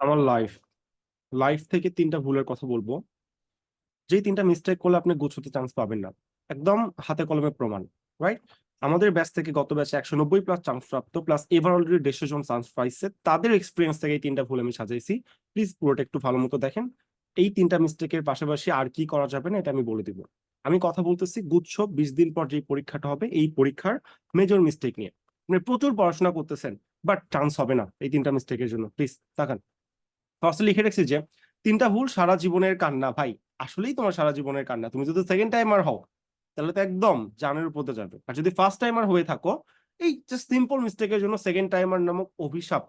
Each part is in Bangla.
আমার লাইফ লাইফ থেকে তিনটা ভুলের কথা বলব। যেই তিনটা মিস্টেক করলে আপনি গুছোতে চান্স পাবেন না। একদম হাতে কলমে প্রমাণ রাইট আমাদের ব্যাচ থেকে গত ব্যাচে একশো নব্বই প্লাস চান্স প্রাপ্ত প্লাস এবার অলরেডি দেড়শো জন চান্স পাইছে। তাদের এক্সপিরিয়েন্স থেকে এই তিনটা ভুল আমি সাজাইছি। প্লিজ পুরোটা একটু ভালো মতো দেখেন। এই তিনটা মিস্টেকের পাশাপাশি আর কি করা যাবে না, এটা আমি বলে দিব। আমি কথা বলতেছি, গুচ্ছ, বিশ দিন পর যে পরীক্ষাটা হবে, এই পরীক্ষার মেজর মিস্টেক নিয়ে। আপনি প্রচুর পড়াশোনা করতেছেন বাট চান্স হবে না এই তিনটা মিস্টেকের জন্য। প্লিজ তাকান। ফার্স্টে লিখে রেখেছি যে, তিনটা ভুল সারা জীবনের কান্না। ভাই, আসলেই তোমার সারা জীবনের কান্না। তুমি যদি সেকেন্ড টাইমার হও, তাহলে তো একদম জানের উপরে যাবে। আর যদি ফার্স্ট টাইমার হয়ে থাকো, এই জাস্ট সিম্পল মিস্টেকের জন্য সেকেন্ড টাইমার নামক অভিশাপ।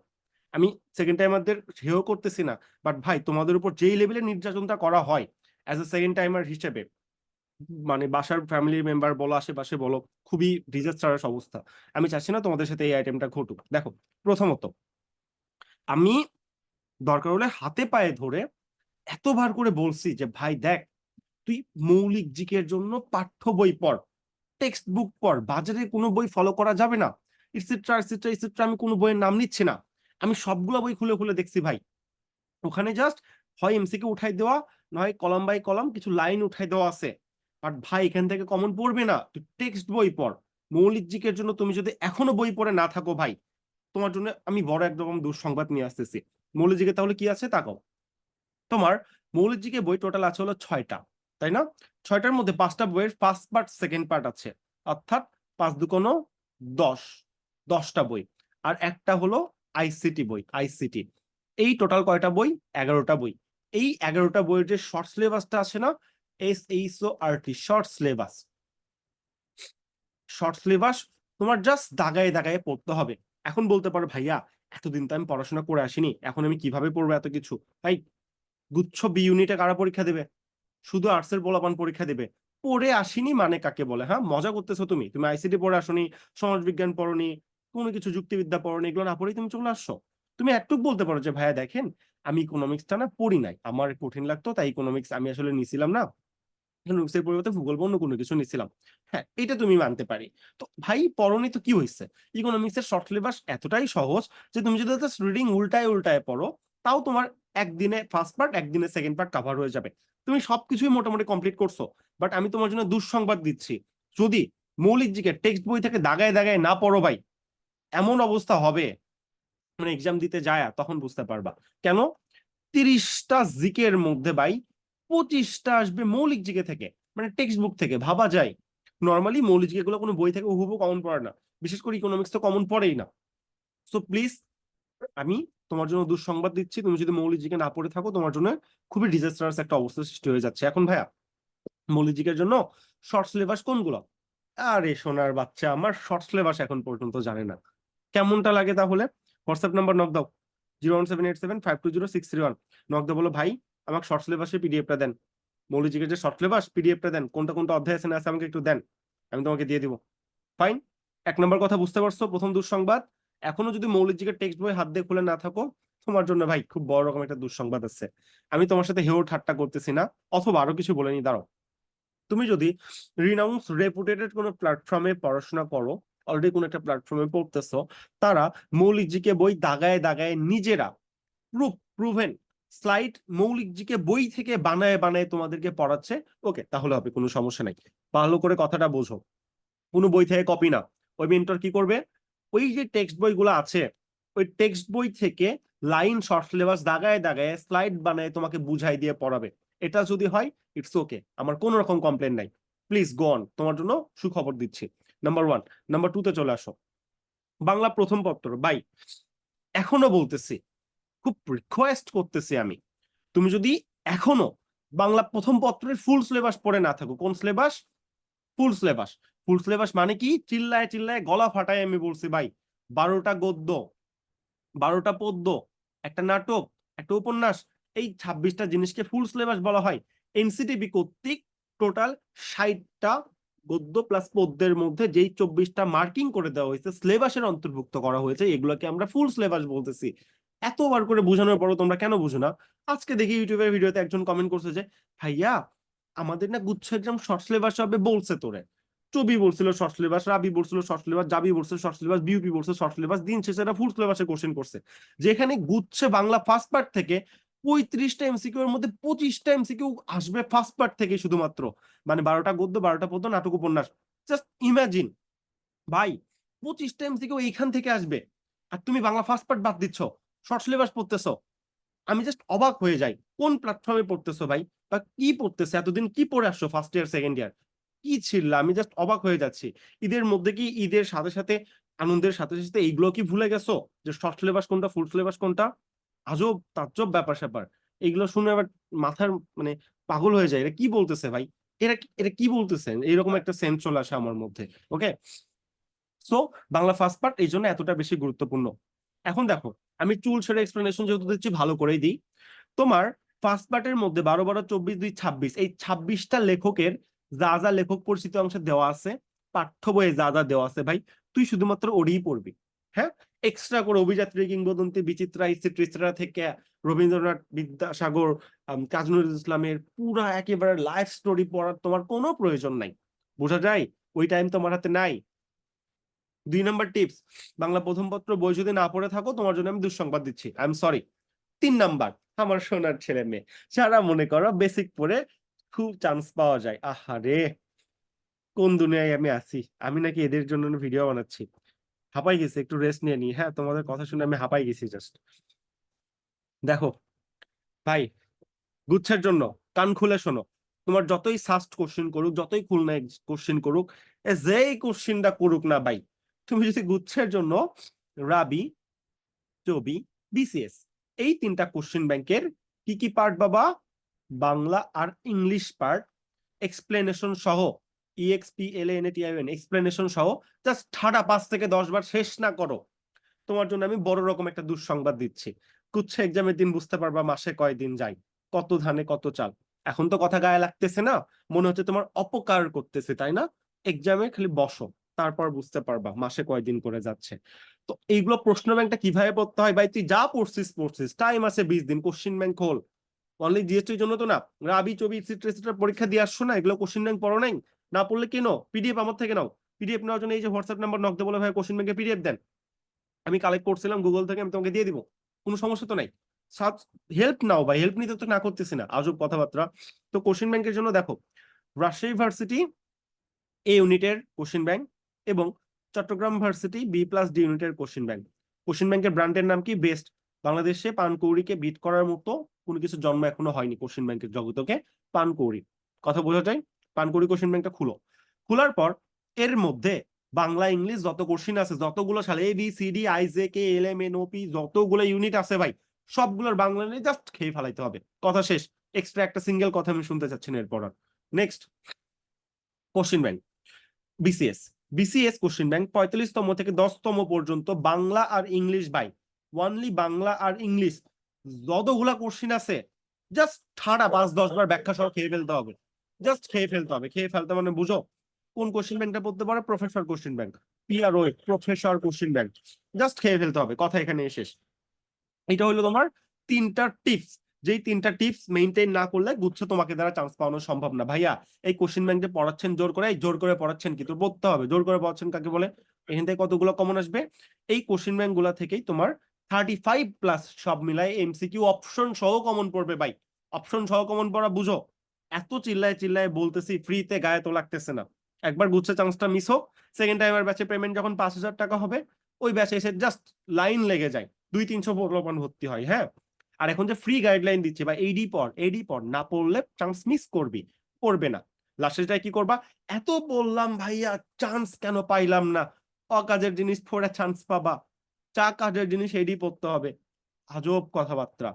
আমি সেকেন্ড টাইমারদের হেও করতেছি না বাট ভাই, তোমাদের উপর যেই লেভেলে নির্যাতনটা করা হয় অ্যাজ এ সেকেন্ড টাইমার হিসেবে মানে বাসার ফ্যামিলি মেম্বার বলো, আশেপাশে বলো, খুবই ডিজাস্টারাস অবস্থা। আমি চাচ্ছি না তোমাদের সাথে এই আইটেমটা ঘটুক। দেখো, প্রথমত, আমি দরকার হলে হাতে পায়ে ধরে এতবার করে বলছি যে, ভাই, দেখ, তুই মৌলিক জিকের জন্য পাঠ্য বই পড়, টেক্সট বুক পড়, বাজারে কোনো বই ফলো করা যাবে না ইটসেট্রা ইটসেট্রা ইটসেট্রা আমি কোনো বইয়ের নাম নিচ্ছি না। আমি সবগুলো বই খুলে খুলে দেখছি, ভাই, ওখানে জাস্ট হয় এমসিকে উঠাই দেওয়া, নয় কলম বাই কলম কিছু লাইন উঠাই দেওয়া আছে। বাট ভাই, এখান থেকে কমন পড়বে না, তুই টেক্সট বই পড়। মৌলিক জিকের জন্য তুমি যদি এখনও বই পড়ে না থাকো, ভাই, তোমার জন্য আমি বড় একরকম দুঃসংবাদ নিয়ে আসতেছি। মৌলিক জিকে তাহলে কি আছে তাকাও তোমার মৌলিক জিকে বই টোটাল আছে হলো ছয়টা, তাই না? ছয়টার মধ্যে পাঁচটা বইয়ের ফার্স্ট পার্ট সেকেন্ড পার্ট আছে, অর্থাৎ পাঁচ দুকোনো দশ, দশটা বই। আর একটা হলো আইসিটি বই আইসিটি এই টোটাল কয়টা বই? এগারোটা বই। এই এগারোটা বইয়ের যে শর্ট সিলেবাসটা আছে না S H O R T short syllabus short syllabus তোমার জাস্ট দাগায় দাগায় পড়তে হবে। এখন বলতে পারো ভাইয়া এতদিন তো আমি পড়াশোনা করে আসিনি, এখন আমি কীভাবে পড়ব এত কিছু? ভাই, গুচ্ছ বি ইউনিটে কারা পরীক্ষা দেবে? শুধু আর্টসের বলাপান পরীক্ষা দেবে। পড়ে আসিনি মানে কাকে বলে হ্যাঁ? মজা করতেছো তুমি। তুমি আইসিটি পড়ে আসনি সমাজবিজ্ঞান পড়নি, কোনো কিছু যুক্তিবিদ্যা পড়নি, এগুলো না পড়েই তুমি চলে আসছো। তুমি একটু বলতে পারো যে, ভাইয়া, দেখেন, আমি ইকোনমিক্সটা না পড়ি নাই। আমার কঠিন লাগতো, তাই ইকোনমিক্স আমি আসলে নিছিলাম না। ইকোনমিক্স পরিবর্তে ভূগোল অন্য কোনো কিছু নিছিলাম হ্যাঁ এটা তুমি মানতে পারি। তো ভাই, পড়নি তো কি হয়েছে? ইকোনমিক্স এর শর্ট সিলেবাস এতটাই সহজ যে তুমি যদি রিডিং উল্টায় উল্টায় পড়ো, তাও তোমার একদিনে ফার্স্ট পার্ট একদিনে সেকেন্ড পার্ট কভার হয়ে যাবে। তুমি সবকিছুই মোটামুটি কমপ্লিট করছ বাট আমি তোমার জন্য দুঃসংবাদ দিচ্ছি। যদি মৌলিক জিকে টেক্সট বই থেকে দাগায় দাগায় না পড়ো ভাই, এমন অবস্থা হবে। মানে এক্সাম দিতে যায় তখন বুঝতে পারবা। কেন? তিরিশটা জিকের মধ্যে ভাই পঁচিশটা আসবে মৌলিক জিকে থেকে মানে টেক্সট বুক থেকে, ভাবা যায়। নর্মালি মৌলিক জিকে গুলো কোনো বই থেকে হুবহু কমন পড়ে না। বিশেষ করে ইকোনমিক্স তো কমন পড়েই না। সো প্লিজ আমি তোমার জন্য দুঃসংবাদ দিচ্ছি, তুমি যদি মৌলিক জিকে না পড়ে থাকো, তোমার জন্য খুবই ডিজাস্টারাস একটা অবস্থা সৃষ্টি হয়ে যাচ্ছে। এখন ভাইয়া, মৌলিক জিকের জন্য শর্ট সিলেবাস কোনগুলো? আরে সোনার বাচ্চা, আমার শর্ট সিলেবাস এখন পর্যন্ত জানে না। কেমনটা লাগে তাহলে? হোয়াটসঅ্যাপ নাম্বার নক দাও। Zero one seven eight seven five two zero six three one knock দাও বলো, ভাই আমাকে শর্ট সিলেবাসের পিডিএফটা দেন। মৌলিক যে শর্ট সিলেবাস পিডিএফটা দেন। কোনটা কোনটা অধ্যায় আছে না আছে আমাকে একটু দেন। আমি তোমাকে দিয়ে দিব। ফাইন এক নম্বর কথা বুঝতে পারছ? প্রথম দুঃসংবাদ। এখনও যদি মৌলিক জিকের টেক্সট বই হাত দিয়ে খুলে না থাকো, তোমার জন্য ভাই খুব বড় রকম একটা দুঃসংবাদ আছে। আমি তোমার সাথে হেও ঠাট্টা করতেছি না, অথবা আরও কিছু বলে নি দাঁড়াও। তুমি যদি রিনাউন্স রেপুটেটেড কোনো প্ল্যাটফর্মে পড়াশোনা করো অলরেডি কোনো একটা প্ল্যাটফর্মে পড়তেছো, তারা মৌলিক জিকে বই দাগায় দাগায় নিজেরা প্রুফ প্রুভেন স্লাইড মৌলিক জিকে বই থেকে বানায় বানায় তোমাদেরকে পড়াচ্ছে। ওকে, তাহলে হবে, কোনো সমস্যা নাই। ভালো করে কথাটা বোঝো। কোনো বই থেকে কপি না। ওই মেন্টর কি করবে? ওই যে টেক্সট বইগুলো আছে, ওই টেক্সট বই থেকে লাইন শর্ট সিলেবাস দাগায় দাগায় স্লাইড বানায় তোমাকে বুঝাই দিয়ে পড়াবে। এটা যদি হয় ইটস ওকে আমার কোনো রকম কমপ্লেন নাই। প্লিজ গো অন তোমার জন্য সুখবর দিচ্ছি। নাম্বার ওয়ান নাম্বার টু তে চলে আসো। বাংলা প্রথম পত্র। বাই এখনও বলতেছি। খুব রিকোয়েস্ট করতেছি আমি। তুমি যদি এখনও বাংলা প্রথম পত্রের ফুল সিলেবাস পড়ে না থাকো, কোন syllabus full syllabus full syllabus মানে কি? চিল্লায় চিল্লায় গলা ফাটায় আমি বলছি, ভাই, বারোটা গদ্য, বারোটা পদ্য, একটা নাটক, একটা উপন্যাস, এই ছাব্বিশটা জিনিসকে ফুল সিলেবাস বলা হয়। এনসিটিভি কর্তৃক টোটাল ষাটটা গদ্য প্লাস পদ্যের মধ্যে যেই চব্বিশটা মার্কিং করে দেওয়া হয়েছে সিলেবাসের অন্তর্ভুক্ত করা হয়েছে, এগুলোকে আমরা ফুল সিলেবাস বলতেছি। এতবার করে বোঝানোর পরও তোমরা কেন বুঝো না? আজকে দেখি ইউটিউবের ভিডিওতে একজন কমেন্ট করছে যে, ভাইয়া, আমাদের না গুচ্ছ এক্সাম শর্ট সিলেবাস হবে বলছে তোরে। চবি বলছিল শর্ট সিলেবাস রাবি বলছিল শর্ট সিলেবাস জাবি বলছিল শর্ট সিলেবাস বিউপি বলছে শর্ট সিলেবাস দিন শেষে এটা ফুল সিলেবাসে কোশ্চেন করছে। যেখানে গুচ্ছে বাংলা ফার্স্ট পার্ট থেকে পঁয়ত্রিশটা এমসিকিউ এর মধ্যে পঁচিশটা এমসিকিউ আসবে ফার্স্ট পার্ট থেকে শুধুমাত্র। মানে বারোটা গদ্য, বারোটা পদ্য, নাটক, উপন্যাস। জাস্ট ইমাজিন ভাই, পঁচিশটা এমসিকিউ এইখান থেকে আসবে। আর তুমি বাংলা ফার্স্ট পার্ট বাদ দিচ্ছ। শর্ট সিলেবাস পড়তেছো। আমি জাস্ট অবাক হয়ে যাই, কোন প্ল্যাটফর্মে পড়তেছো ভাই? বা কি পড়তেছে? এতদিন কি পড়ে আসছো ফার্স্ট ইয়ার সেকেন্ড ইয়ার কি ছিল? আমি জাস্ট অবাক হয়ে যাচ্ছি। ঈদের মধ্যে কি ঈদের সাথে সাথে, আনন্দের সাথে সাথে এইগুলো কি ভুলে গেছো? যে শর্ট সিলেবাস কোনটা ফুল সিলেবাস কোনটা? আজব তাজ্জব ব্যাপার স্যাপার। এইগুলো শুনে আবার মাথার মানে পাগল হয়ে যায়। এটা কি বলতেছে ভাই? এরা এটা কি বলতেছেন এইরকম একটা সেন্স চলে আসে আমার মধ্যে okay so Bangla first part এই জন্য এতটা বেশি গুরুত্বপূর্ণ। এখন দেখো আমি চুল ছেড়ে এক্সপ্লেনেশন যেহেতু দিচ্ছি, ভালো করেই দিই। তোমার ফার্স্ট পার্টের মধ্যে বারো বারো, চব্বিশ, দুই, ছাব্বিশ, এই ছাব্বিশটা লেখকের যা যা লেখক পরিচিত অংশে দেওয়া আছে, পাঠ্য বইয়ে যা যা দেওয়া আছে ভাই, তুই শুধুমাত্র ওডিই পড়বি হ্যাঁ? এক্সট্রা করে অভিযাত্রী, কিংবদন্তি, বিচিত্রা ইস্তিত্রিস্ত্রা থেকে রবীন্দ্রনাথ বিদ্যাসাগর নজরুল ইসলামের পুরা একেবারে লাইফ স্টোরি পড়ার তোমার কোনো প্রয়োজন নাই। বোঝা যায়? ওই টাইম তোমার হাতে নাই। দুই নম্বর টিপস, বাংলা প্রথম পত্র বই যদি না পড়ে থাকো, তোমার জন্য আমি দুঃসংবাদ দিচ্ছি। আই এম সরি তিন নাম্বার, আমার সোনার ছেলে মেয়ে, যারা মনে করো বেসিক পড়ে খুব চান্স পাওয়া যায়। আহা রে, কোন দুনিয়ায় আমি আছি? আমি নাকি এদের জন্য ভিডিও বানাচ্ছি? হাঁপাই গেছি, একটু রেস্ট নিয়ে নি হ্যাঁ তোমাদের কথা শুনে আমি হাঁপাই গেছি জাস্ট দেখো, ভাই, গুচ্ছের জন্য, কান খুলে শোনো। তোমার যতই সাস্ট কোশ্চেন করুক, যতই খুলনায় কোশ্চেন করুক যেই কোশ্চেনটা করুক না ভাই তুমি যদি গুচ্ছের জন্য রাবি চবি বিসিএস এই তিনটা কোশ্চেন ব্যাংকের কি কি পার্ট বাবা? বাংলা আর ইংলিশ পার্ট। এক্সপ্লেনেশন সহ E X P L N T I N explanation সহ জাস্ট ঠাডা পাঁচ থেকে দশ বার শেষ না করো। তোমার জন্য আমি বড় রকম একটা দুঃসংবাদ দিচ্ছি। কুচ্ছে এক্সামের দিন বুঝতে পারবা মাসে কয় দিন যায়, কত ধানে কত চাল। এখন তো কথা গায়ে লাগতেছে না, মনে হচ্ছে তোমার অপকার করতেছে, তাই না? এক্সামে খালি বসো। তারপর বুঝতে পারবা, মাসে কয়দিন করে যাচ্ছে। তো এইগুলো প্রশ্ন ব্যাংকটা কীভাবে পড়তে হয়? ভাই, তুই যা পড়ছিস পড়ছিস। টাইম আছে বিশ দিন কোশ্চিন ব্যাংক হল অনলি জিএসটির জন্য তো না। রাবি, চবি ইসিট্রা পরীক্ষা দিয়ে আসছো না? এগুলো কোশ্চিন ব্যাংক পড়ো নাই? না পড়লে কেন? পিডিএফ আমার থেকে নাও। পিডিএফ নেওয়ার জন্য এই যে হোয়াটসঅ্যাপ নাম্বার নক বলে, ভাই কোশ্চিন ব্যাংকে পিডিএফ দেন। আমি কালেক্ট করছিলাম গুগল থেকে আমি তোমাকে দিয়ে দিব। কোনো সমস্যা তো নাই। হেল্প নাও ভাই হেল্প নিতে তো না করতেছি না। আজব কথাবার্তা। তো কোশ্চিন ব্যাংকের জন্য দেখো রাজশাহী ভার্সিটি এ ইউনিটের কোশ্চিন ব্যাংক এবং Chittagong varsity B plus D ইউনিটের কোশ্চিন ব্যাংক কোশ্চিন ব্যাংকের ব্র্যান্ডের নাম কি? বেস্ট বাংলাদেশে পানকৌড়িকে বিট করার মতো কোনো কিছু জন্ম এখনও হয়নি কোশ্চিন ব্যাংকের জগতকে। পানকৌড়ি কথা বোঝা যায়? পানকৌড়ি কোশ্চিন ব্যাংকটা খুলো। খোলার পর এর মধ্যে বাংলা, ইংলিশ যত কোশ্চিন আছে, যতগুলো সালে A B C D I J K L M N O P যতগুলো ইউনিট আছে ভাই, সবগুলোর বাংলা নিয়ে জাস্ট খেয়ে ফেলাইতে হবে। কথা শেষ। এক্সট্রা একটা সিঙ্গেল কথা আমি শুনতে চাচ্ছি না এরপর next question bank BCS BCS question bank পঁয়তাল্লিশতম থেকে দশতম পর্যন্ত বাংলা আর ইংলিশ বাই। ওয়ানলি বাংলা আর ইংলিশ। যতগুলা কোশ্চিন আছে জাস্ট ঠাড়া পাঁচ, দশ বার ব্যাখ্যা সহ খেয়ে ফেলতে হবে। জাস্ট খেয়ে ফেলতে হবে। খেয়ে ফেলতে মানে বুঝো? কোন কোশ্চিন ব্যাংকটা পড়তে পারে? Professor question bank P R O professor question bank just খেয়ে ফেলতে হবে। কথা এখানে শেষ। এটা হলো তোমার তিনটা টিপস যেই তিনটা টিপস মেইনটেইন না করলে গুচ্ছ তোমাকে দ্বারা চান্স পাওয়ানো সম্ভব না। ভাইয়া, এই কোশ্চিন ব্যাংকে পড়াচ্ছেন জোর করে জোর করে পড়াচ্ছেন কিন্তু পড়তে হবে। জোর করে পড়াচ্ছেন কাকে বলে? এখান থেকে কতগুলো কমন আসবে? এই কোশ্চিন ব্যাংকগুলা থেকেই তোমার থার্টি ফাইভ প্লাস সব মিলাই এমসিকিউ অপশন সহ কমন পড়বে ভাই। অপশন সহ কমন পড়া বুঝো। এত চিল্লায় চিল্লায় বলতেছি ফ্রিতে গায়ে তো লাগতেছে না। একবার গুচ্ছে চান্সটা মিস হোক সেকেন্ড টাইমের ব্যাচে পেমেন্ট যখন পাঁচ হাজার টাকা হবে, ওই ব্যাচে এসে জাস্ট লাইন লেগে যায়। দুই তিনশো প্রলোভন ভর্তি হয় হ্যাঁ? আর এখন যে ফ্রি গাইডলাইন দিচ্ছে বা এইডি পর এডি পর না পড়লে চান্স মিস করবি করবে না। লাস্টেটাই কি করবা? এত বললাম ভাইয়া চান্স কেন পাইলাম না? অকাজের জিনিস পড়ে চান্স পাবা। চা কাজের জিনিস এডি পড়তে হবে। আজব কথাবার্তা।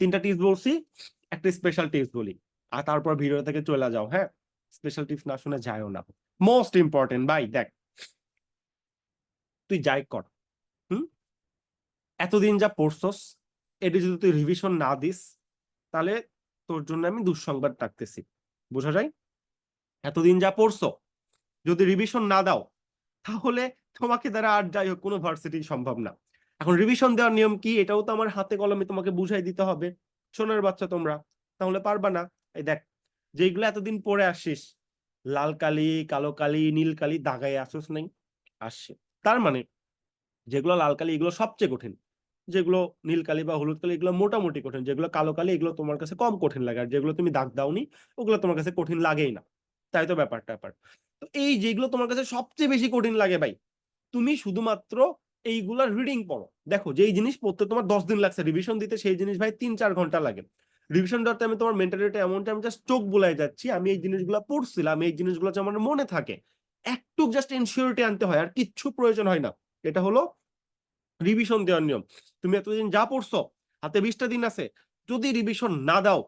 তিনটা টিপস বলছি, একটা স্পেশাল টিপস বলি। আর তারপর ভিডিও থেকে চলে যাও হ্যাঁ? স্পেশাল টিপস না শুনে যায়ও না। মোস্ট ইম্পর্টেন্ট ভাই, দেখ। তুই যাই কর, হুম? এতদিন যা পড়ছস এটি যদি তুই রিভিশন না দিস, তাহলে তোর জন্য আমি দুঃসংবাদ রাখতেছি বোঝা যায়? এতদিন যা পড়ছো, যদি রিভিশন না দাও, তাহলে তোমাকে দ্বারা আর যাই হোক, কোনো ভার্সিটি সম্ভব না। এখন রিভিশন দেওয়ার নিয়ম কি? এটাও তো আমার হাতে কলমে তোমাকে বুঝাই দিতে হবে। সোনার বাচ্চা তোমরা, তাহলে পারবা না। এই দেখ যেগুলো এতদিন পড়ে আসিস, লাল কালি, কালো কালি, নীল কালি, দাগায় আসোস নাই, আসছে। তার মানে যেগুলো লাল কালি, এগুলো সবচেয়ে কঠিন। যেগুলো নীল কালি বা হলুদ কালি, এগুলো মোটামুটি কঠিন। যেগুলো কালো কালি, এগুলো তোমার কাছে কম কঠিন লাগে। আর যেগুলো তুমি দাগ দাওনি, ওগুলো তোমার কাছে কঠিন লাগেই না। তাই তো ব্যাপারটা ব্যাপার তো এই যেগুলো তোমার কাছে সবচেয়ে বেশি কঠিন লাগে ভাই, তুমি শুধুমাত্র এইগুলার রিডিং পড়ো। দেখো, যেই জিনিস পড়তে তোমার দশ দিন লাগছে রিভিশন দিতে সেই জিনিস ভাই তিন চার ঘণ্টা লাগে। রিভিশন দেওয়ার টাইমে তোমার মেন্টালিটি এমনটা, আমি জাস্ট চোখ বুলাই যাচ্ছি, আমি এই জিনিসগুলো পড়ছিলাম, এই জিনিসগুলো আমার মনে থাকে একটু জাস্ট ইনসিওরিটি আনতে হয়, আর কিচ্ছু প্রয়োজন হয় না। এটা হলো রিভিশন দেওয়ার নিয়ম। তুমি এতদিন যা পড়ছো, হাতে বিশটা দিন আছে, যদি রিভিশন না দাও,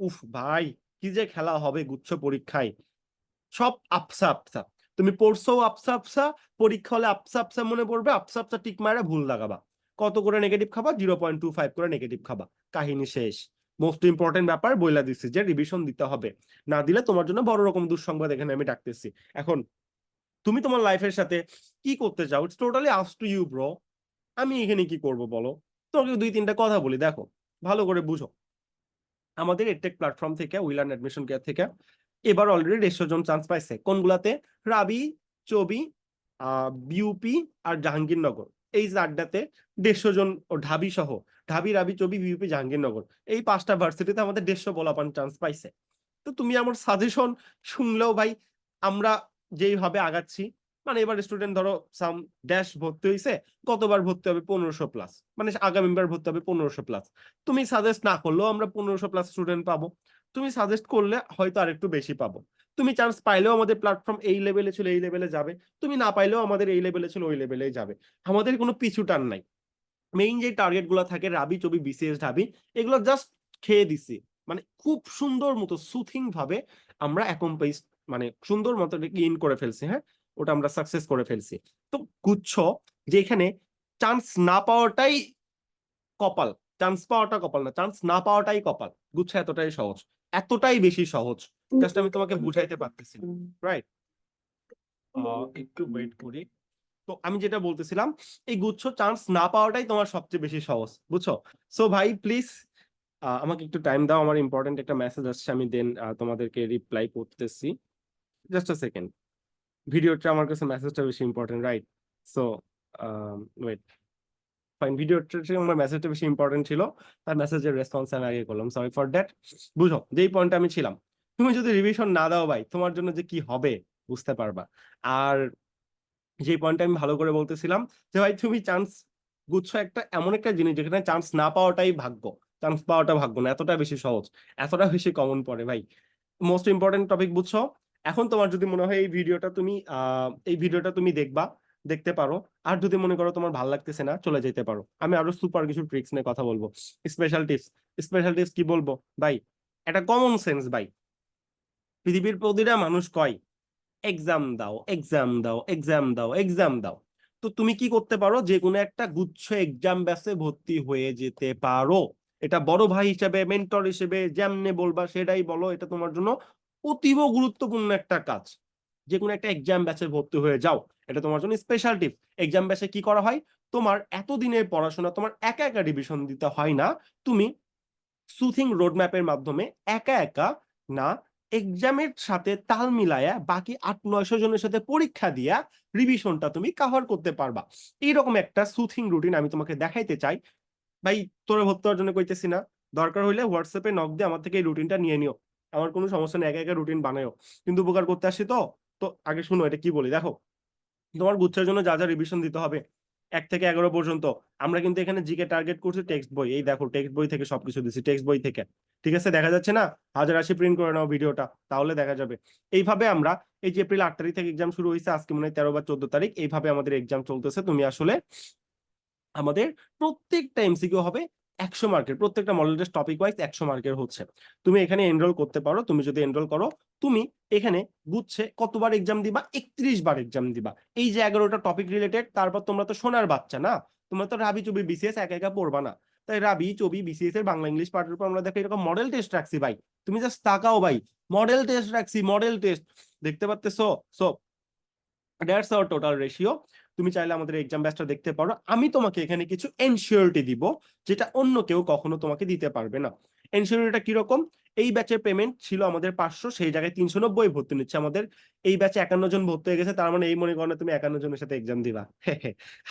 উফ ভাই, কি যে খেলা হবে গুচ্ছ পরীক্ষায়। সব আপসা আপসা। তুমি পড়ছো আপসা আপসা, পরীক্ষা হলে আপসা আপসা মনে পড়বে, আপসা আপসা টিক মারা ভুল লাগাবা। কত করে নেগেটিভ খাবা? জিরো পয়েন্ট টু ফাইভ করে নেগেটিভ খাবা। কাহিনী শেষ। মোস্ট ইম্পর্টেন্ট ব্যাপার বইলা দিচ্ছি যে রিভিশন দিতে হবে। না দিলে তোমার জন্য বড় রকম দুঃসংবাদ এখানে আমি ডাকতেছি। এখন, তুমি তোমার লাইফের সাথে কি করতে চাও? It's totally up to you bro আমি এখানে কি করব বলো? তোমাকে দুই তিনটা কথা বলি, দেখো। ভালো করে বুঝো। আমাদের এডটেক প্ল্যাটফর্ম থেকে উইলার্ন অ্যাডমিশন কেয়ার থেকে, এবার অলরেডি দেড়শো জন চান্স পাইছে। কোনগুলাতে? রাবি, চবি বিউপি আর জাহাঙ্গীরনগর। এই চারটাতে দেড়শো জন ঢাবি সহ, ঢাবি, রাবি, চবি, বিউপি, জাহাঙ্গীরনগর। এই পাঁচটা ভার্সিটিতে আমাদের দেড়শো বলাপান চান্স পাইছে। তো তুমি আমার সাজেশন শুনলেও ভাই, আমরা যেইভাবে আগাচ্ছি মানে এবার স্টুডেন্ট ধরো সাম ড্যাশ ভর্তি হয়েছে গতবার ভর্তি হবে? পনেরোশো প্লাস মানে আগামীবার ভর্তি হবে পনেরোশো প্লাস তুমি সাজেস্ট না করলেও আমরা পনেরোশো প্লাস স্টুডেন্ট পাবো। তুমি সাজেস্ট করলে হয়তো আরেকটু বেশি পাবো। তুমি চান্স পাইলেও আমাদের প্ল্যাটফর্ম এই লেভেলে ছিল, এই লেভেলে যাবে। তুমি না পাইলেও আমাদের এই লেভেলে ছিল, ওই লেভেলেই যাবে। আমাদের কোনো পিছু টান নাই। মেইন যে টার্গেটগুলো থাকে, রাবি, চবি বিসিএস ঢাবি, এগুলো জাস্ট খেয়ে দিছি। মানে খুব সুন্দর মতো সুথিং ভাবে আমরা অ্যাকম্পাইজ মানে সুন্দর মতো ইন করে ফেলছি হ্যাঁ? ওটা আমরা সাকসেস করে ফেলছি। তো গুচ্ছ যে এখানে চান্স না পাওয়াটাই কপাল। চান্স পাওয়াটা কপাল না চান্স না পাওয়াটাই কপাল। গুচ্ছ এতটাই সহজ, এতটাই বেশি সহজ। জাস্ট আমি তোমাকে বুঝাইতে পারতেছি রাইট একটু ওয়েট করি। তো আমি যেটা বলতেছিলাম, এই গুচ্ছ চান্স না পাওয়াটাই তোমার সবচেয়ে বেশি সহজ, বুঝছ? সো ভাই প্লিজ আমাকে একটু টাইম দাও, আমার ইম্পর্টেন্ট একটা মেসেজ আসছে, আমি দেন তোমাদেরকে রিপ্লাই করতেছি। জাস্ট আ সেকেন্ড ভিডিওটা আমার কাছে মেসেজটা বেশি important right so wait fine ভিডিওটা আমার মেসেজটা বেশি ইম্পর্টেন্ট ছিল, তার মেসেজের রেসপন্স আমি আগে করলাম সরি ফর দ্যাট বুঝো, যেই পয়েন্টে আমি ছিলাম, তুমি যদি রিভিশন না দাও ভাই, তোমার জন্য যে কি হবে, বুঝতে পারবা। আর যে পয়েন্টটা আমি ভালো করে বলতেছিলাম, যে ভাই, তুমি চান্স গুচ্ছ একটা এমন একটা জিনিস, যেখানে চান্স না পাওয়াটাই ভাগ্য। চান্স পাওয়াটা ভাগ্য না, এতটা বেশি সহজ, এতটা বেশি কমন পড়ে ভাই। মোস্ট ইম্পর্টেন্ট টপিক বুঝছ এখন তোমার যদি মনে হয় এই ভিডিওটা তুমি এই ভিডিওটা তুমি দেখবা, দেখতে পারো। আর যদি মনে করো তোমার ভালো লাগতেছে না, চলে যেতে পারো। আমি আরও সুপার কিছু ট্রিক্স নিয়ে কথা বলব। স্পেশাল টিপস স্পেশাল টিপস কি বলব? ভাই এটা কমন সেন্স ভাই। পৃথিবীর প্রতিটা মানুষ কয় এক্সাম দাও এক্সাম দাও এক্সাম দাও এক্সাম দাও। তো তুমি কি করতে পারো? যে কোনো একটা গুচ্ছ এক্সাম ব্যাসে ভর্তি হয়ে যেতে পারো। এটা বড় ভাই হিসেবে মেন্টর হিসেবে, যেমনে বলবা সেটাই বলো। এটা তোমার জন্য অতীব গুরুত্বপূর্ণ একটা কাজ। যে কোনো একটা এক্সাম ব্যাচে ভর্তি হয়ে যাও। এটা তোমার জন্য স্পেশাল টিপ এক্সাম ব্যাচে কি করা হয়? তোমার এতদিনের পড়াশোনা, তোমার একা একা ডিভিশন দিতে হয় না। তুমি সুথিং রোড ম্যাপের মাধ্যমে একা একা না এক্সামের সাথে তাল মিলায়া, বাকি আট, নয়শো জনের সাথে পরীক্ষা দিয়া রিভিশনটা তুমি কাভার করতে পারবা। এইরকম একটা সুথিং রুটিন আমি তোমাকে দেখাইতে চাই। ভাই, তোরা ভর্তি হওয়ার জন্য কইতেছি না। দরকার হইলে হোয়াটসঅ্যাপে নক দিয়ে আমার থেকে এই রুটিনটা নিয়ে নিও। আমার কোনো সমস্যা নেই, একা একা রুটিন বানায়ও। কিন্তু উপকার করতে আসছি তো? তো আগে শুনো, এটা কি বলি? দেখো, তোমার গুচ্ছের জন্য যা যা রিভিশন দিতে হবে, এক থেকে এগারো পর্যন্ত। আমরা কিন্তু এখানে জিকে টার্গেট করছি টেক্সট বই। এই দেখো টেক্সট বই থেকে সবকিছু দিচ্ছি টেক্সট বই থেকে। ঠিক আছে? দেখা যাচ্ছে না? হাজার আশি প্রিন্ট করে নাও ভিডিওটা তাহলে দেখা যাবে। এইভাবে আমরা, এই যে এপ্রিল আট তারিখ থেকে এক্সাম শুরু হয়েছে আজকে মনে হয় তেরো বা চোদ্দ তারিখ, এইভাবে আমাদের এক্সাম চলতেছে। তুমি আসলে আমাদের প্রত্যেকটা এমসিকিউ হবে একশো মার্কের, প্রত্যেকটা মডেল টেস্ট টপিক ওয়াইজ একশো মার্কের হচ্ছে। তুমি এখানে এনরোল করতে পারো, তুমি যদি এনরোল করো, তুমি এখানে বুঝছে কতবার এক্সাম দিবা, একত্রিশ বার এক্সাম দিবা। এই যে এগারোটা টপিক রিলেটেড তারপর তোমরা তো সোনার বাচ্চা না? তোমরা তো রাবি চবি বিসিএস একা একা পড়বা না। তাই রাবি চবি বিসিএস এর বাংলা ইংলিশ পার্টের উপর আমরা দেখো এরকম মডেল টেস্ট রাখছি ভাই। তুমি জাস্ট তাকাও ভাই মডেল টেস্ট রাখছি মডেল টেস্ট দেখতে পাচ্তেছো so that's our total ratio তুমি চাইলে আমাদের এক্সাম ব্যাচটা দেখতে পারো। আমি তোমাকে এখানে কিছু এনশিওরিটি দিব, যেটা অন্য কেউ কখনো তোমাকে দিতে পারবে না। এনশিওরিটিটা কীরকম এই ব্যাচের পেমেন্ট ছিল আমাদের পাঁচশো, সেই জায়গায় তিনশো নব্বই ভর্তি নিচ্ছে আমাদের। এই ব্যাচে একান্ন জন ভর্তি হয়ে গেছে, তার মানে এই মনে করো তুমি একান্ন জনের সাথে এক্সাম দিবা।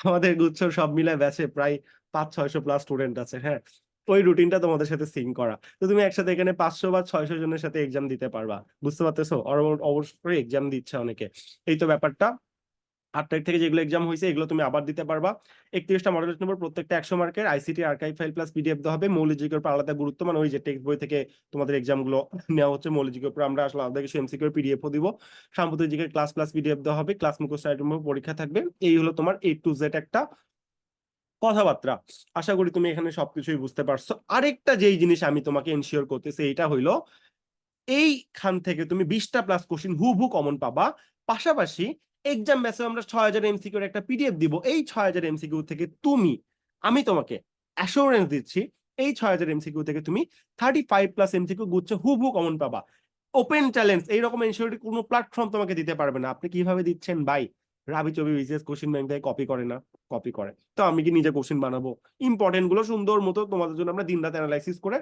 আমাদের গুচ্ছ সব মিলে ব্যাচে প্রায় পাঁচ ছয়শো প্লাস স্টুডেন্ট আছে হ্যাঁ? ওই রুটিনটা তোমাদের সাথে সিং করা। তো তুমি একসাথে এখানে পাঁচশো বা ছয়শো জনের সাথে এক্সাম দিতে পারবা। বুঝতে পারতেছো? অবশ্যই এক্সাম দিচ্ছে অনেকে। এই তো ব্যাপারটা। আট তারিখ থেকে যেগুলো এক্সাম হয়েছে এগুলো তুমি আবার দিতে পারবা। একত্রিশটা মডেল নম্বর প্রত্যেকটা একশো মার্কের ICT archive file plus PDF দেওয়া হবে। মৌলিক জিকের উপর আলাদা গুরুত্ব মানে ওই যে টেক্সট বই থেকে তোমাদের এক্সামগুলো নেওয়া হচ্ছে, মৌলিক জিকের উপর আমরা আসলে আলাদা কিছু এমসিকিউর পিডিএফও দিব। সাম্প্রতিক জিকের ক্লাস প্লাস পিডিএফ দেওয়া হবে ক্লাস মুখস্থ আইটেম পরীক্ষা থাকবে। এই হলো তোমার এ টু জেড একটা কথাবার্তা। আশা করি তুমি এখানে সবকিছুই বুঝতে পারছ। আরেকটা যেই জিনিস আমি তোমাকে এনশিওর করতেছি, এইটা হইল এইখান থেকে তুমি বিশটা প্লাস কোশ্চিন হুবহু কমন পাবা। পাশাপাশি এক্সাম ব্যাসে আমরা ছয় হাজার এমসিকিউর একটা পিডিএফ দিব। এই ছয় হাজার এমসিকিউ থেকে তুমি, আমি তোমাকে অ্যাসুরেন্স দিচ্ছি, এই ছয় হাজার এমসিকিউ থেকে তুমি থার্টি ফাইভ প্লাস এমসিকিউ গুচ্ছ, হুবহু কমন পাবা। ওপেন চ্যালেঞ্জ এইরকম এনশিওরিটি কোনো প্ল্যাটফর্ম তোমাকে দিতে পারবে না। আপনি কীভাবে দিচ্ছেন? By Rabi Chobi BCS question bank থেকে কপি করে না কপি করে। তো আমি কি নিজে কোশ্চিন বানাবো? ইম্পর্টেন্টগুলো সুন্দর মতো তোমাদের জন্য আমরা দিন রাত অ্যানালাইসিস করে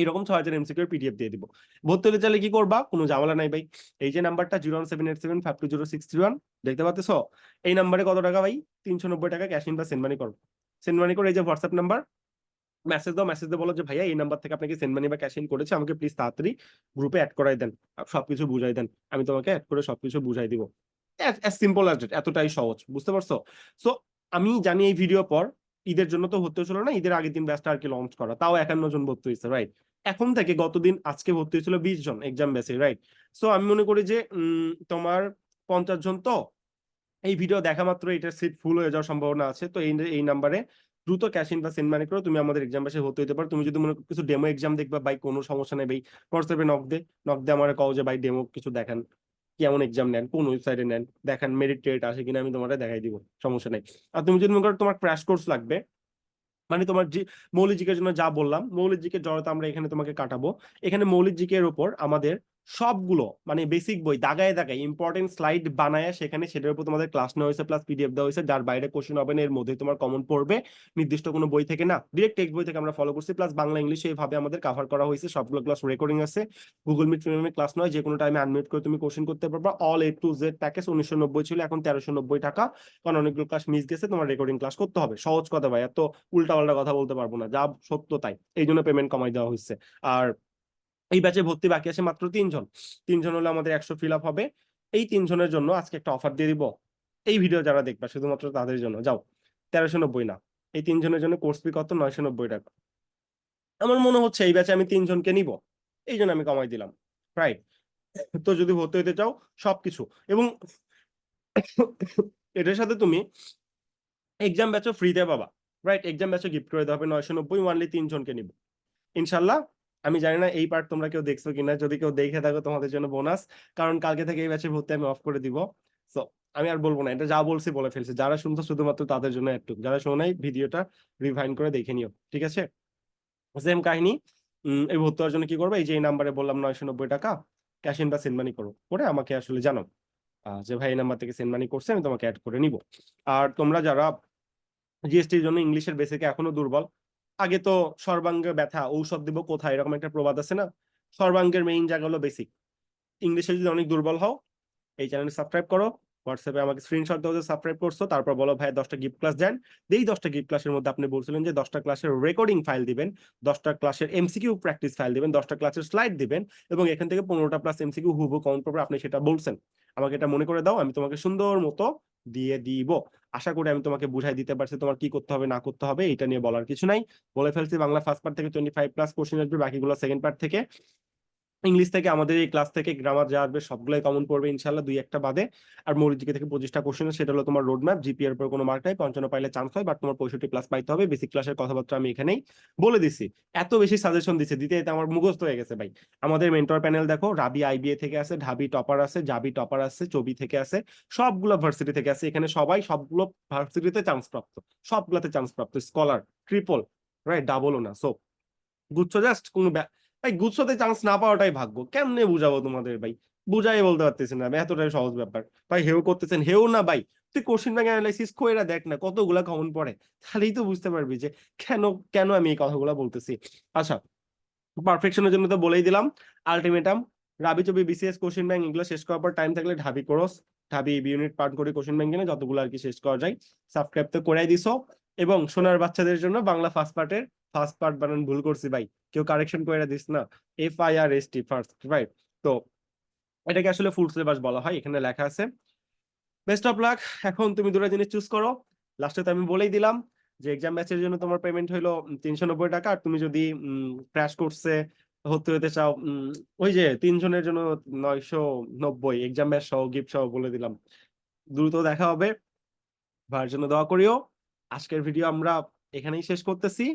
এইরকম ছয় হাজার এমসিকিউ পিডিএফ দিয়ে দিব। ভর্তি হতে চাইলে কি করবা? কোনো ঝামেলা নাই ভাই। এই যে নাম্বারটা zero one seven eight seven five two zero six three one দেখতে পাচ্ছ এই নাম্বারে কত টাকা ভাই? তিনশো নব্বই টাকা ক্যাশ ইন বা সেন্ড মানি করো সেন্ড মানি করে এই যে হোয়াটসঅ্যাপ নাম্বার মেসেজ দাও মেসেজ দিয়ে বলো যে, ভাইয়া, এই নাম্বার থেকে আপনাকে সেন্ড মানি বা ক্যাশ ইন করেছে, আমাকে প্লিজ তাড়াতাড়ি গ্রুপে অ্যাড করাই দেন। সবকিছু বুঝাই দেন। আমি তোমাকে অ্যাড করে সবকিছু বুঝাই দিব। সিম্পল অ্যাজ এতটাই সহজ, বুঝতে পারছ? সো আমি জানি এই ভিডিও পর, ঈদের জন্য তো ভর্তি হচ্ছিল না, ঈদের আগের দিন ব্যাচটা আর কি লঞ্চ করা, তাও একান্ন জন ভর্তি হয়েছে রাইট এখন থেকে গতদিন আজকে ভর্তি হয়েছিল বিশ জন এক্সাম ব্যাচে রাইট সো আমি মনে করি যে তোমার পঞ্চাশ জন তো, এই ভিডিও দেখা মাত্র এটার সিট ফুল হয়ে যাওয়ার সম্ভাবনা আছে। তো এই এই নাম্বারে দ্রুত ক্যাশ ইন বা সেন্ড মানি করো তুমি আমাদের এক্সাম ব্যাচে ভর্তি হতে পারো। তুমি যদি মনে কিছু ডেমো এক্সাম দেখবা, ভাই, কোনো সমস্যা নেই, ভাই। হোয়াটসঅ্যাপে নক দে নক দে আমার কও যে, ভাই ডেমো কিছু দেখান, কেমন এক্সাম নেন, কোন ওয়েবসাইটে নেন, দেখান মেরিট টেরিট আসে কিনা, আমি তোমার দেখাই দিব, সমস্যা নেই। আর তুমি যদি মনে করো তোমার ক্র্যাশ কোর্স লাগবে মানে তোমার যে মৌলিক জিকের জন্য যা বললাম, মৌলিক জিকের জড়তা আমরা এখানে তোমাকে কাটাবো। এখানে মৌলিক জিকের উপর আমাদের সবগুলো মানে বেসিক বই, দাগায় দাগায় ইম্পর্টেন্ট স্লাইড বানায় সেখানে সেটার উপর তোমাদের ক্লাস নেওয়া হয়েছে প্লাস পিডিএফ দেওয়া হয়েছে, যার বাইরে কোশ্চেন হবে এর মধ্যে তোমার কমন পড়বে, নির্দিষ্ট কোনো বই থেকে না ডিরেক্ট টেক্সট বই থেকে আমরা ফলো করছি প্লাস বাংলা ইংলিশ এইভাবে আমাদের কভার করা হয়েছে, সবগুলো ক্লাস রেকর্ডিং আছে গুগল মিট প্রিমিয়ামে ক্লাস নয়, যে কোনো টাইমে আনমিউট করে তুমি কোশ্চেন করতে পারবা all A to Z package উনিশশো নব্বই ছিল, এখন তেরোশো নব্বই টাকা, কারণ অনেকগুলো ক্লাস মিস গেছে, তোমার রেকর্ডিং ক্লাস করতে হবে, সহজ কথা ভাই, এত উল্টা পাল্টা কথা বলতে পারব না, যা সত্য তাই এই জন্য পেমেন্ট কমাই দেওয়া হয়েছে, আর এই ব্যাচে ভর্তি বাকি আছে মাত্র তিনজন। তিনজন হলে আমাদের একশো ফিল আপ হবে। এই তিনজনের জন্য আজকে একটা অফার দিয়ে দিব। এই ভিডিও যারা দেখবা, শুধুমাত্র তাদের জন্য। যাও তেরোশো নব্বই না। এই তিনজনের জন্য কোর্স ফি কত? নয়শো নব্বই টাকা। আমার মনে হচ্ছে এই ব্যাচে আমি তিনজনকে নিব। এই জন্য আমি কমাই দিলাম। রাইট তো যদি ভর্তি হতে চাও, সবকিছু। এবং এটার সাথে তুমি এক্সাম ব্যাচও ফ্রিতে পাবা। রাইট এক্সাম ব্যাচও গিফট করে দেওয়া হবে নয়শো নব্বই ওয়ানলি তিনজনকে নিব। ইনশাল্লাহ আমি জানি না এই পার্ট তোমরা কেউ দেখছ কিনা। যদি কেউ দেখে থাকো, তোমাদের জন্য বোনাস কারণ কালকে থেকে এই ব্যাচে ভর্তি আমি অফ করে দিব। সো আমি আর বলব না, এটা যা বলছি বলে ফেলছি। যারা শুনতো শুধুমাত্র তাদের জন্য একটু। যারা শোনো নাই, ভিডিওটা রিভাইন করে দেখে নিও, ঠিক আছে? সেম কাহিনী। এই ভর্তি হওয়ার জন্য কি করবে? এই যে এই নাম্বারে বললাম নয়শো নব্বই টাকা ক্যাশ ইন বা সেন্ড মানি করো। করে আমাকে আসলে জানো যে ভাই এই নাম্বার থেকে সেন্ড মানি করছে, আমি তোমাকে অ্যাড করে নিব। আর তোমরা যারা জিএসটির জন্য ইংলিশের বেসিকে এখনও দুর্বল আগে তো সর্বাঙ্গে ব্যথা, ঔষধ দিব কোথায়? এরকম একটা প্রবাদ আছে না? সর্বাঙ্গের মেইন জায়গা হলো বেসিক ইংলিশে যদি অনেক দুর্বল হও, এই চ্যানেল সাবস্ক্রাইব করো। হোয়াটসঅ্যাপে আমাকে স্ক্রিনশট দাও যে সাবস্ক্রাইব করছ, তারপর বলো ভাই দশটা গিফট ক্লাস দেন। এই দশটা গিফট ক্লাসের মধ্যে আপনি বলছিলেন যে দশটা ক্লাসের রেকর্ডিং ফাইল দিবেন, দশটা ক্লাসের এমসিকিউ প্র্যাকটিস ফাইল দিবেন, দশটা ক্লাসের স্লাইড দিবেন এবং এখান থেকে পনেরোটা প্লাস এমসিকিউ হুবু কাউন্ট করবে, আপনি সেটা বলছেন। আমাকে এটা মনে করে দাও, আমি তোমাকে সুন্দর মতো দিয়ে দিব। আশা করি আমি তোমাকে বুঝাই দিতে পারছি তোমার কি করতে হবে, না করতে হবে, এটা নিয়ে বলার কিছু নাই। বলে ফেলছি বাংলা ফার্স্ট পার্ট থেকে টোয়েন্টি ফাইভ প্লাস কোশ্চেন আসবে, বাকিগুলো সেকেন্ড পার্ট থেকে। ইংলিশ থেকে আমাদের এই ক্লাস থেকে গ্রামার যা আসবে সবগুলোই কমন পড়বে ইনশাল্লাহ দুই একটা বাদে। আর মৌলিক জিকে থেকে পঁচিশটা কোশ্চেন সেটা হলো তোমার রোড ম্যাপ উপর কোনো মার্ক নাই, পঞ্চান্ন পাইলে চান্স হয় বাট তোমার পঁয়ষট্টি প্লাস পাইতে হবে বেসিক ক্লাসের কথাবার্তা আমি এখানেই বলে দিছি। এত বেশি সাজেশন দিচ্ছে দিতে দিতে আমার মুখস্থ হয়ে গেছে ভাই। আমাদের মেন্টর প্যানেল দেখো রাবি আইবিএ থেকে আছে ঢাবি টপার আছে জাবি টপার আছে চবি থেকে আছে, সবগুলো ভার্সিটি থেকে আছে। এখানে সবাই সবগুলো ভার্সিটিতে চান্স প্রাপ্ত, সবগুলোতে চান্স প্রাপ্ত স্কলার ট্রিপল রাইট ডাবলও না সো গুচ্ছ জাস্ট কোনো ভাই, গুচ্ছতে চান্স না পাওয়াটাই ভাগ্য। কেমনে বুঝাবো তোমাদের ভাই? বুঝাই বলতে পারতেছি না, এতটাই সহজ ব্যাপার। ভাই, হেউ করতেছেন, হেউ না ভাই। তুই কোশ্চেন ব্যাংক অ্যানালাইসিস কইরা দেখ না, কতগুলা কমন পড়ে। তাহলেই তো বুঝতে পারবি যে কেন কেন আমি এই কথাগুলো বলতেছি। আচ্ছা পারফেকশনের জন্য তো বলেই দিলাম। আলটিমেটাম রাবি চবি বিসিএস কোশ্চেন ব্যাংক এগুলো শেষ করার পর টাইম থাকলে Dhabi course. Dhabi unit part করে কোশ্চেন ব্যাংক যতগুলো আর কি শেষ করা যায়। সাবস্ক্রাইব তো করাই দিছো। এবং সোনার বাচ্চাদের জন্য বাংলা ফার্স্ট পার্টের ফার্স্ট পার্ট বানান, ভুল করছি ভাই। কেউ কারেকশন করে দিস না। F I R S T first right তো এটাকে আসলে ফুল সিলেবাস বলা হয়, এখানে লেখা আছে। বেস্ট অফ লাক এখন তুমি দুটো জিনিস চুজ করো। লাস্টে তো আমি বলেই দিলাম যে এক্সাম ব্যাচের জন্য তোমার পেমেন্ট হলো তিনশো নব্বই টাকা। আর তুমি যদি ক্র্যাশ কোর্সে ভর্তি হতে চাও ওই যে তিনজনের জন্য নয়শো নব্বই এক্সাম ব্যাচ সহ গিফট সহ বলে দিলাম। দ্রুত দেখা হবে। ভাইয়ের জন্য দোয়া করিও। আজকের ভিডিও আমরা এখানেই শেষ করতেছি।